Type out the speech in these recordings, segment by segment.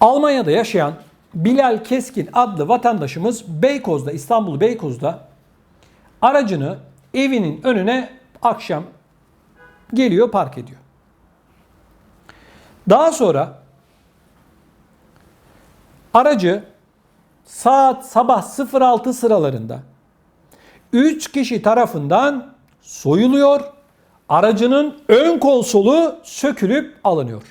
Almanya'da yaşayan Bilal Keskin adlı vatandaşımız Beykoz'da, İstanbul Beykoz'da aracını evinin önüne akşam geliyor park ediyor. Daha sonra aracı saat sabah 06 sıralarında 3 kişi tarafından soyuluyor. Aracının ön konsolu sökülüp alınıyor.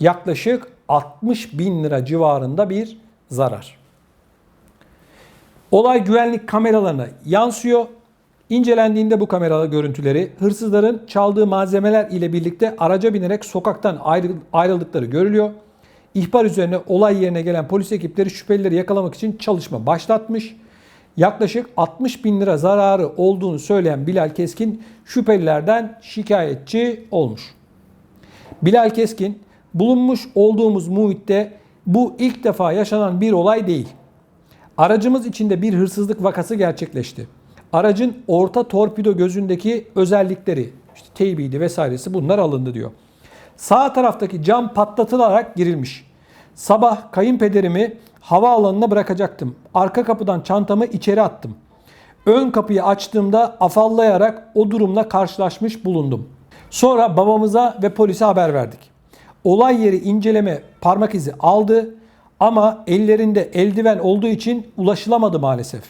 Yaklaşık 60 bin lira civarında bir zarar. Olay güvenlik kameralarına yansıyor. İncelendiğinde bu kamera görüntüleri hırsızların çaldığı malzemeler ile birlikte araca binerek sokaktan ayrı- ayrıldıkları görülüyor. İhbar üzerine olay yerine gelen polis ekipleri şüphelileri yakalamak için çalışma başlatmış. Yaklaşık 60 bin lira zararı olduğunu söyleyen Bilal Keskin şüphelilerden şikayetçi olmuş. Bilal Keskin, bulunmuş olduğumuz muhitte bu ilk defa yaşanan bir olay değil. Aracımız içinde bir hırsızlık vakası gerçekleşti. Aracın orta torpido gözündeki özellikleri, işte teybiydi vesairesi bunlar alındı diyor. Sağ taraftaki cam patlatılarak girilmiş. Sabah kayınpederimi havaalanına bırakacaktım. Arka kapıdan çantamı içeri attım. Ön kapıyı açtığımda afallayarak o durumla karşılaşmış bulundum. Sonra babamıza ve polise haber verdik. Olay yeri inceleme parmak izi aldı ama ellerinde eldiven olduğu için ulaşılamadı maalesef.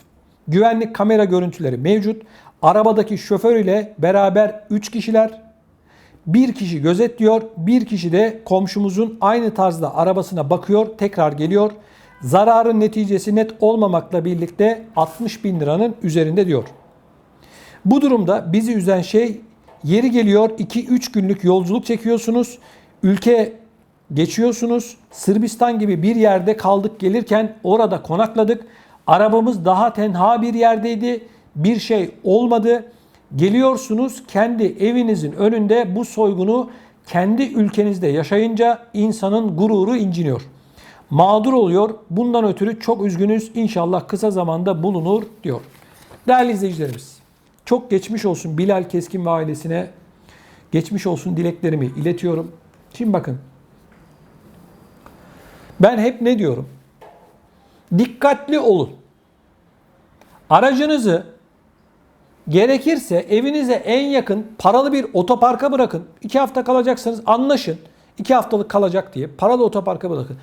Güvenlik kamera görüntüleri mevcut. Arabadaki şoför ile beraber 3 kişiler bir kişi gözetliyor, bir kişi de komşumuzun aynı tarzda arabasına bakıyor, tekrar geliyor. Zararın neticesi net olmamakla birlikte 60 bin liranın üzerinde diyor. Bu durumda bizi üzen şey yeri geliyor 2-3 günlük yolculuk çekiyorsunuz. Ülke geçiyorsunuz. Sırbistan gibi bir yerde kaldık gelirken orada konakladık. Arabamız daha tenha bir yerdeydi. Bir şey olmadı. Geliyorsunuz kendi evinizin önünde bu soygunu kendi ülkenizde yaşayınca insanın gururu inciniyor. Mağdur oluyor. Bundan ötürü çok üzgünüz. İnşallah kısa zamanda bulunur diyor. Değerli izleyicilerimiz, çok geçmiş olsun Bilal Keskin ve ailesine. Geçmiş olsun dileklerimi iletiyorum. Şimdi bakın. Ben hep ne diyorum? Dikkatli olun. Aracınızı gerekirse evinize en yakın paralı bir otoparka bırakın. İki hafta kalacaksanız anlaşın. İki haftalık kalacak diye paralı otoparka bırakın.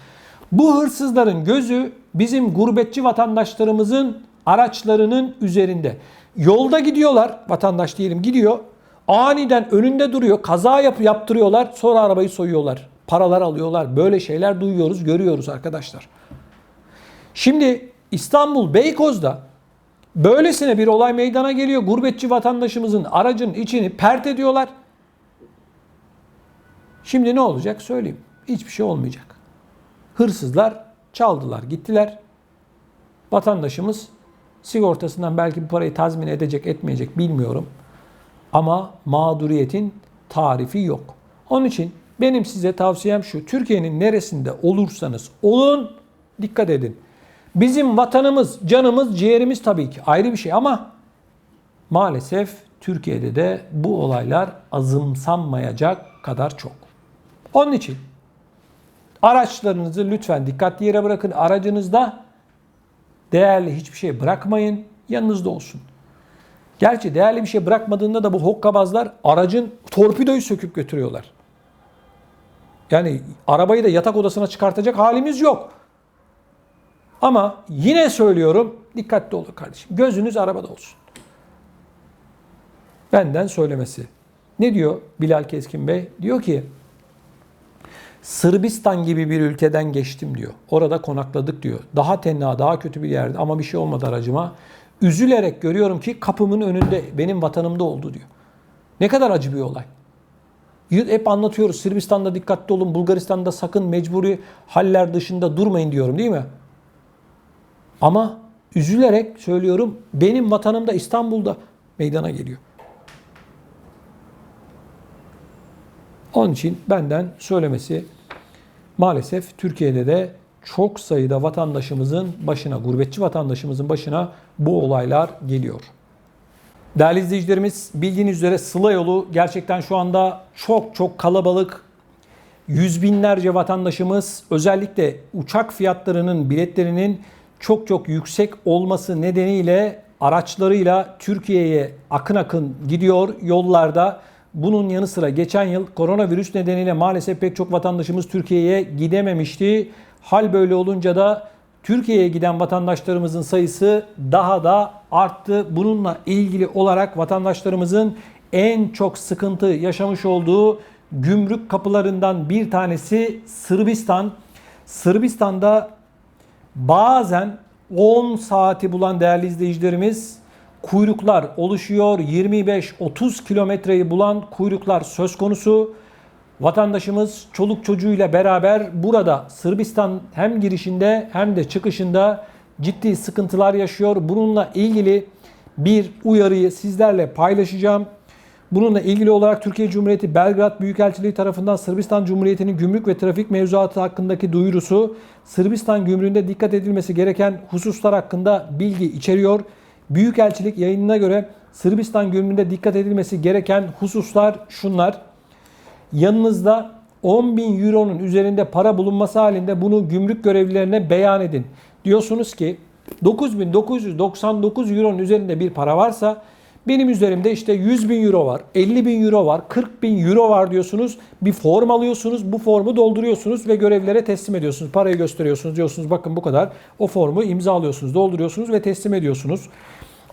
Bu hırsızların gözü bizim gurbetçi vatandaşlarımızın araçlarının üzerinde. Yolda gidiyorlar, vatandaş diyelim gidiyor. Aniden önünde duruyor, kaza yap yaptırıyorlar, sonra arabayı soyuyorlar. Paralar alıyorlar. Böyle şeyler duyuyoruz, görüyoruz arkadaşlar. Şimdi İstanbul Beykoz'da böylesine bir olay meydana geliyor. Gurbetçi vatandaşımızın aracın içini pert ediyorlar. Şimdi ne olacak söyleyeyim. Hiçbir şey olmayacak. Hırsızlar çaldılar, gittiler. Vatandaşımız sigortasından belki bu parayı tazmin edecek, etmeyecek bilmiyorum. Ama mağduriyetin tarifi yok. Onun için benim size tavsiyem şu. Türkiye'nin neresinde olursanız olun dikkat edin. Bizim vatanımız, canımız, ciğerimiz tabii ki ayrı bir şey ama maalesef Türkiye'de de bu olaylar azımsanmayacak kadar çok. Onun için araçlarınızı lütfen dikkatli yere bırakın. Aracınızda değerli hiçbir şey bırakmayın. Yanınızda olsun. Gerçi değerli bir şey bırakmadığında da bu hokkabazlar aracın torpidoyu söküp götürüyorlar. Yani arabayı da yatak odasına çıkartacak halimiz yok. Ama yine söylüyorum dikkatli olun kardeşim. Gözünüz arabada olsun. Benden söylemesi. Ne diyor Bilal Keskin Bey? Diyor ki Sırbistan gibi bir ülkeden geçtim diyor. Orada konakladık diyor. Daha tenha, daha kötü bir yerde ama bir şey olmadı aracıma. Üzülerek görüyorum ki kapımın önünde benim vatanımda oldu diyor. Ne kadar acı bir olay. Hep anlatıyoruz Sırbistan'da dikkatli olun, Bulgaristan'da sakın mecburi haller dışında durmayın diyorum değil mi? Ama üzülerek söylüyorum benim vatanımda İstanbul'da meydana geliyor. Onun için benden söylemesi maalesef Türkiye'de de çok sayıda vatandaşımızın başına, gurbetçi vatandaşımızın başına bu olaylar geliyor. Değerli izleyicilerimiz bildiğiniz üzere Sıla yolu gerçekten şu anda çok çok kalabalık. Yüz binlerce vatandaşımız özellikle uçak fiyatlarının, biletlerinin çok çok yüksek olması nedeniyle araçlarıyla Türkiye'ye akın akın gidiyor yollarda. Bunun yanı sıra geçen yıl koronavirüs nedeniyle maalesef pek çok vatandaşımız Türkiye'ye gidememişti. Hal böyle olunca da Türkiye'ye giden vatandaşlarımızın sayısı daha da arttı. Bununla ilgili olarak vatandaşlarımızın en çok sıkıntı yaşamış olduğu gümrük kapılarından bir tanesi Sırbistan. Sırbistan'da bazen 10 saati bulan değerli izleyicilerimiz kuyruklar oluşuyor. 25-30 kilometreyi bulan kuyruklar söz konusu. Vatandaşımız çoluk çocuğuyla beraber burada Sırbistan hem girişinde hem de çıkışında ciddi sıkıntılar yaşıyor. Bununla ilgili bir uyarıyı sizlerle paylaşacağım. Bununla ilgili olarak Türkiye Cumhuriyeti Belgrad Büyükelçiliği tarafından Sırbistan Cumhuriyeti'nin gümrük ve trafik mevzuatı hakkındaki duyurusu Sırbistan gümrüğünde dikkat edilmesi gereken hususlar hakkında bilgi içeriyor. Büyükelçilik yayınına göre Sırbistan gümrüğünde dikkat edilmesi gereken hususlar şunlar. Yanınızda 10 bin euronun üzerinde para bulunması halinde bunu gümrük görevlilerine beyan edin. Diyorsunuz ki 9999 euronun üzerinde bir para varsa benim üzerimde işte 100 bin euro var, 50 bin euro var, 40 bin euro var diyorsunuz. Bir form alıyorsunuz, bu formu dolduruyorsunuz ve görevlilere teslim ediyorsunuz. Parayı gösteriyorsunuz, diyorsunuz bakın bu kadar. O formu imzalıyorsunuz, dolduruyorsunuz ve teslim ediyorsunuz.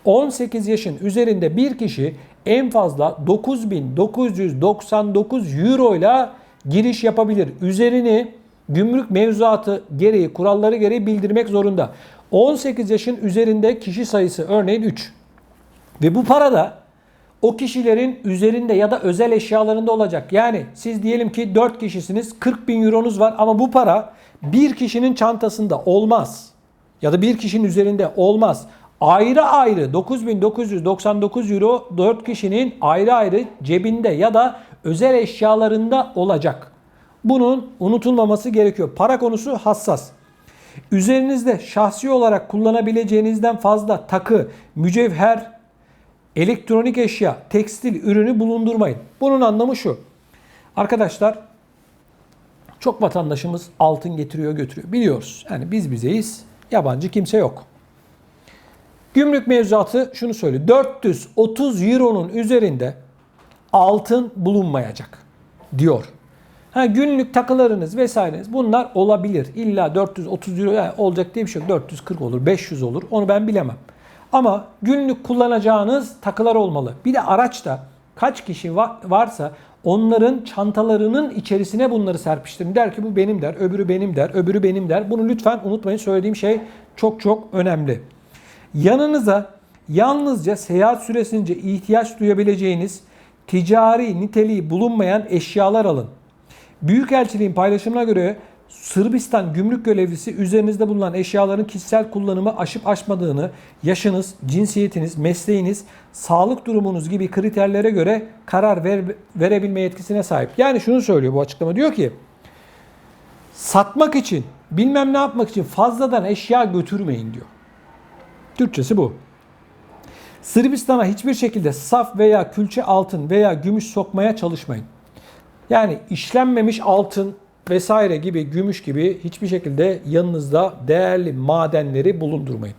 18 yaşın üzerinde bir kişi en fazla 9999 euro ile giriş yapabilir. Üzerini gümrük mevzuatı gereği, kuralları gereği bildirmek zorunda. 18 yaşın üzerinde kişi sayısı örneğin 3. Ve bu para da o kişilerin üzerinde ya da özel eşyalarında olacak. Yani siz diyelim ki 4 kişisiniz 40 bin euronuz var ama bu para bir kişinin çantasında olmaz. Ya da bir kişinin üzerinde olmaz. Ayrı ayrı 9999 euro 4 kişinin ayrı ayrı cebinde ya da özel eşyalarında olacak. Bunun unutulmaması gerekiyor. Para konusu hassas. Üzerinizde şahsi olarak kullanabileceğinizden fazla takı, mücevher, elektronik eşya, tekstil ürünü bulundurmayın. Bunun anlamı şu. Arkadaşlar çok vatandaşımız altın getiriyor götürüyor. Biliyoruz. Yani biz bizeyiz. Yabancı kimse yok. Gümrük mevzuatı şunu söylüyor. 430 euronun üzerinde altın bulunmayacak diyor. Ha, günlük takılarınız vesaireniz bunlar olabilir. İlla 430 euro yani olacak diye bir şey yok. 440 olur, 500 olur. Onu ben bilemem. Ama günlük kullanacağınız takılar olmalı. Bir de araçta kaç kişi varsa onların çantalarının içerisine bunları serpiştirin. Der ki bu benim der, öbürü benim der, öbürü benim der. Bunu lütfen unutmayın. Söylediğim şey çok çok önemli. Yanınıza yalnızca seyahat süresince ihtiyaç duyabileceğiniz ticari niteliği bulunmayan eşyalar alın. Büyükelçiliğin paylaşımına göre Sırbistan gümrük görevlisi üzerinizde bulunan eşyaların kişisel kullanımı aşıp aşmadığını, yaşınız, cinsiyetiniz, mesleğiniz, sağlık durumunuz gibi kriterlere göre karar ver, verebilme yetkisine sahip. Yani şunu söylüyor bu açıklama diyor ki satmak için bilmem ne yapmak için fazladan eşya götürmeyin diyor. Türkçesi bu. Sırbistan'a hiçbir şekilde saf veya külçe altın veya gümüş sokmaya çalışmayın. Yani işlenmemiş altın vesaire gibi gümüş gibi hiçbir şekilde yanınızda değerli madenleri bulundurmayın.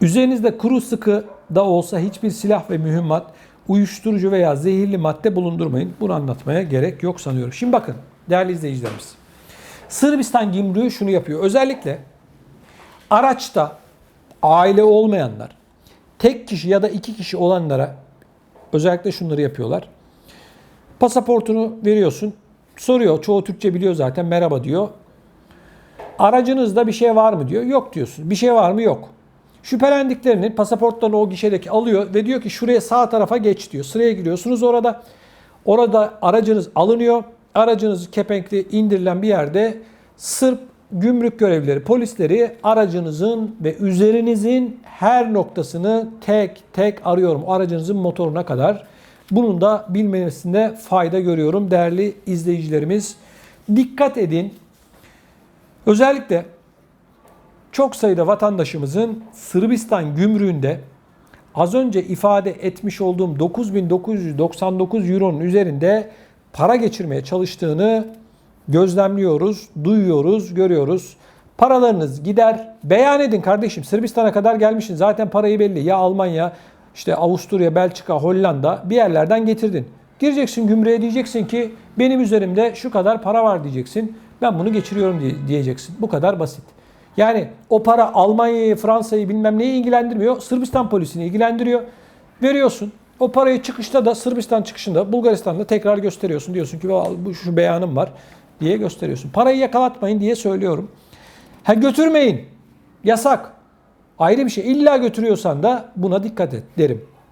Üzerinizde kuru sıkı da olsa hiçbir silah ve mühimmat, uyuşturucu veya zehirli madde bulundurmayın. Bunu anlatmaya gerek yok sanıyorum. Şimdi bakın değerli izleyicilerimiz. Sırbistan gümrüğü şunu yapıyor. Özellikle araçta aile olmayanlar, tek kişi ya da iki kişi olanlara özellikle şunları yapıyorlar. Pasaportunu veriyorsun. Soruyor. Çoğu Türkçe biliyor zaten. Merhaba diyor. Aracınızda bir şey var mı diyor. Yok diyorsun. Bir şey var mı? Yok. Şüphelendiklerini pasaportlarını o gişedeki alıyor ve diyor ki şuraya sağ tarafa geç diyor. Sıraya giriyorsunuz orada. Orada aracınız alınıyor. Aracınız kepenkli indirilen bir yerde Sırp gümrük görevlileri, polisleri aracınızın ve üzerinizin her noktasını tek tek arıyorum. Aracınızın motoruna kadar. Bunun da bilmesinde fayda görüyorum değerli izleyicilerimiz. Dikkat edin. Özellikle çok sayıda vatandaşımızın Sırbistan gümrüğünde az önce ifade etmiş olduğum 9999 euronun üzerinde para geçirmeye çalıştığını gözlemliyoruz, duyuyoruz, görüyoruz. Paralarınız gider. Beyan edin kardeşim. Sırbistan'a kadar gelmişsin. Zaten parayı belli. Ya Almanya, işte Avusturya, Belçika, Hollanda bir yerlerden getirdin. Gireceksin gümrüğe diyeceksin ki benim üzerimde şu kadar para var diyeceksin. Ben bunu geçiriyorum diye- diyeceksin. Bu kadar basit. Yani o para Almanya'yı, Fransa'yı bilmem neyi ilgilendirmiyor. Sırbistan polisini ilgilendiriyor. Veriyorsun. O parayı çıkışta da Sırbistan çıkışında Bulgaristan'da tekrar gösteriyorsun. Diyorsun ki "Al, bu şu beyanım var diye gösteriyorsun. Parayı yakalatmayın diye söylüyorum. Ha götürmeyin. Yasak. Ayrı bir şey. İlla götürüyorsan da buna dikkat et derim.